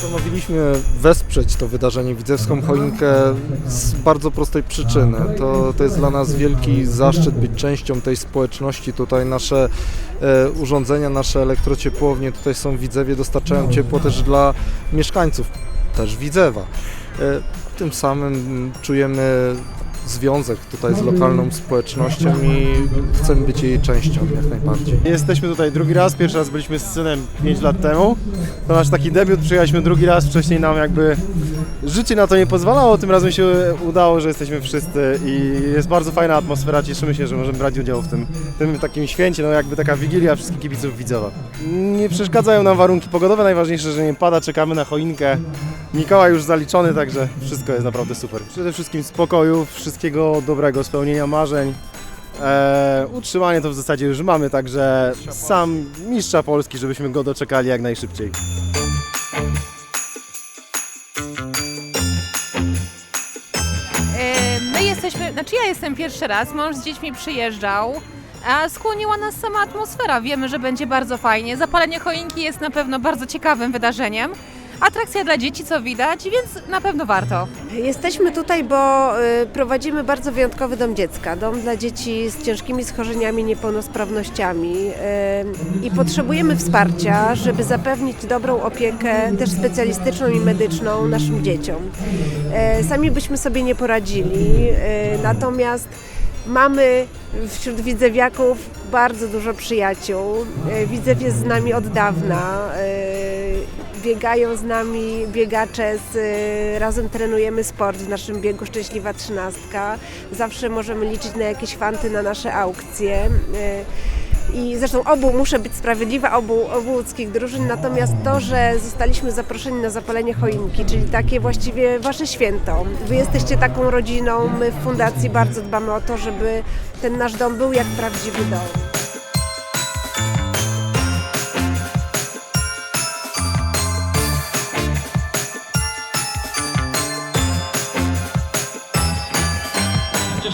Postanowiliśmy wesprzeć to wydarzenie Widzewską Choinkę z bardzo prostej przyczyny. To, to jest dla nas wielki zaszczyt być częścią tej społeczności. Tutaj nasze e, urządzenia, nasze elektrociepłownie tutaj są Widzewie, dostarczają ciepło też dla mieszkańców, też Widzewa. E, tym samym czujemy związek tutaj z lokalną społecznością i chcemy być jej częścią jak najbardziej. Jesteśmy tutaj drugi raz, pierwszy raz byliśmy z synem 5 lat temu. To nasz taki debiut, przyjechaliśmy drugi raz, wcześniej nam jakby życie na to nie pozwalało, tym razem się udało, że jesteśmy wszyscy i jest bardzo fajna atmosfera, cieszymy się, że możemy brać udział w tym, tym takim święcie, no jakby taka wigilia wszystkich kibiców Widzowa. Nie przeszkadzają nam warunki pogodowe, najważniejsze, że nie pada, czekamy na choinkę. Mikołaj już zaliczony, także wszystko jest naprawdę super. Przede wszystkim spokoju, wszystkiego dobrego, spełnienia marzeń. E, utrzymanie to w zasadzie już mamy, także sam mistrza Polski, żebyśmy go doczekali jak najszybciej. E, My jesteśmy, znaczy ja jestem pierwszy raz, mąż z dziećmi przyjeżdżał, a skłoniła nas sama atmosfera. Wiemy, że będzie bardzo fajnie. Zapalenie choinki jest na pewno bardzo ciekawym wydarzeniem. Atrakcja dla dzieci, co widać, więc na pewno warto. Jesteśmy tutaj, bo y, prowadzimy bardzo wyjątkowy dom dziecka. Dom dla dzieci z ciężkimi schorzeniami, niepełnosprawnościami y, i potrzebujemy wsparcia, żeby zapewnić dobrą opiekę, też specjalistyczną i medyczną naszym dzieciom. Y, Sami byśmy sobie nie poradzili, natomiast mamy wśród widzewiaków bardzo dużo przyjaciół. Widzew jest z nami od dawna. Biegają z nami biegacze, z, y, razem trenujemy sport w naszym biegu Szczęśliwa Trzynastka. Zawsze możemy liczyć na jakieś fanty na nasze aukcje. Y, I zresztą obu, muszę być sprawiedliwa, obu, obu łódzkich drużyn, natomiast to, że zostaliśmy zaproszeni na zapalenie choinki, czyli takie właściwie wasze święto. Wy jesteście taką rodziną, my w fundacji bardzo dbamy o to, żeby ten nasz dom był jak prawdziwy dom.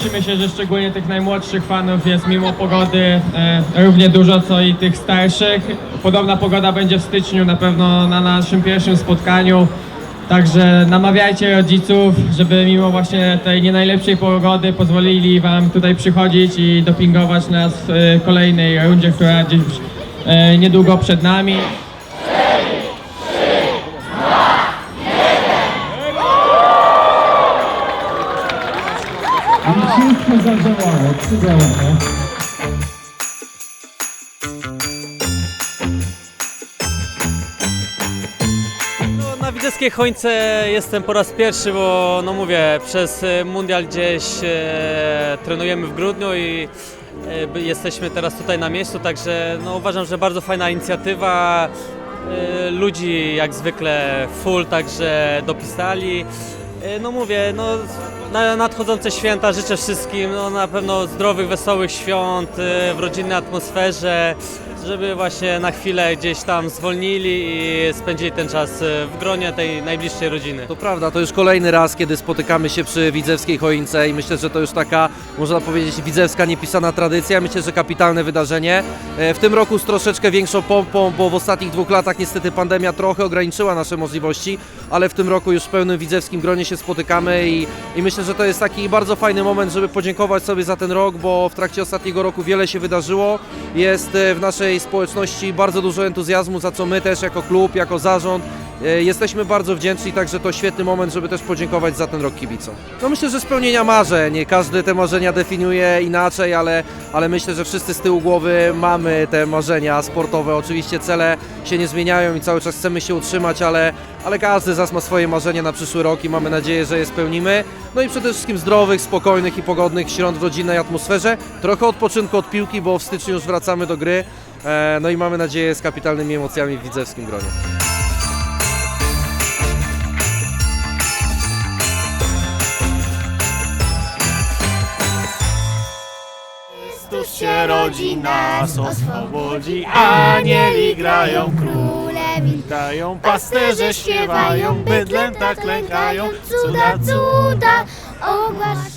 Cieszymy się, że szczególnie tych najmłodszych fanów jest mimo pogody e, równie dużo co i tych starszych. Podobna pogoda będzie w styczniu na pewno na naszym pierwszym spotkaniu. Także namawiajcie rodziców, żeby mimo właśnie tej nie najlepszej pogody pozwolili Wam tutaj przychodzić i dopingować nas w e, kolejnej rundzie, która gdzieś e, niedługo przed nami. Wszystko zadziałało, cudownie. No, na widzewskiej chońce jestem po raz pierwszy, bo no mówię, przez e, mundial gdzieś e, trenujemy w grudniu i e, jesteśmy teraz tutaj na miejscu, także no, uważam, że bardzo fajna inicjatywa. E, ludzi jak zwykle full, także dopisali. E, no mówię, no na nadchodzące święta życzę wszystkim no, na pewno zdrowych, wesołych świąt e, w rodzinnej atmosferze, żeby właśnie na chwilę gdzieś tam zwolnili i spędzili ten czas e, w gronie tej najbliższej rodziny. To prawda, to już kolejny raz, kiedy spotykamy się przy widzewskiej choince i myślę, że to już taka, można powiedzieć, widzewska niepisana tradycja. Myślę, że kapitalne wydarzenie. W tym roku z troszeczkę większą pompą, bo w ostatnich dwóch latach niestety pandemia trochę ograniczyła nasze możliwości, ale w tym roku już w pełnym widzewskim gronie się spotykamy i, i myślę, że to jest taki bardzo fajny moment, żeby podziękować sobie za ten rok, bo w trakcie ostatniego roku wiele się wydarzyło. Jest e, w naszej społeczności bardzo dużo entuzjazmu, za co my też jako klub, jako zarząd e, jesteśmy bardzo wdzięczni, także to świetny moment, żeby też podziękować za ten rok kibicom. No myślę, że spełnienia marzeń. Każdy te marzenia definiuje inaczej, ale, ale myślę, że wszyscy z tyłu głowy mamy te marzenia sportowe. Oczywiście cele się nie zmieniają i cały czas chcemy się utrzymać, ale, ale każdy z nas ma swoje marzenia na przyszły rok i mamy nadzieję, że je spełnimy. No i przede wszystkim zdrowych, spokojnych i pogodnych świąt w rodzinnej atmosferze. Trochę odpoczynku od piłki, bo w styczniu już wracamy do gry. E, No i mamy nadzieję z kapitalnymi emocjami w widzewskim gronie. Chrystus się rodzi, nas oswobodzi, anieli grają, króle witają, pasterze śpiewają, bydlem tak lękają, cuda, cuda ogłaszają.